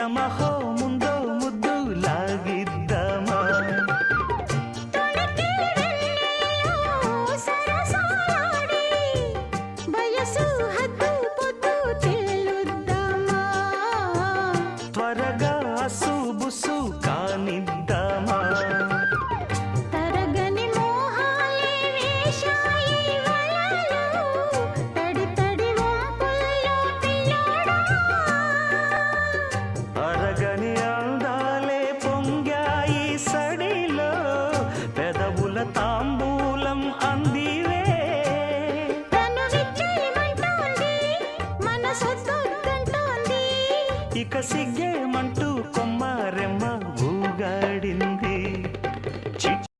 ప్రియమహో ముందో ముద్దు లాగిద్దామా? త్వరగా అసు బుసు కానిద్దామా? తరగని మోహాలే వేషా తాంబూలం అందివే. ఇక సిగ్గేమంటూ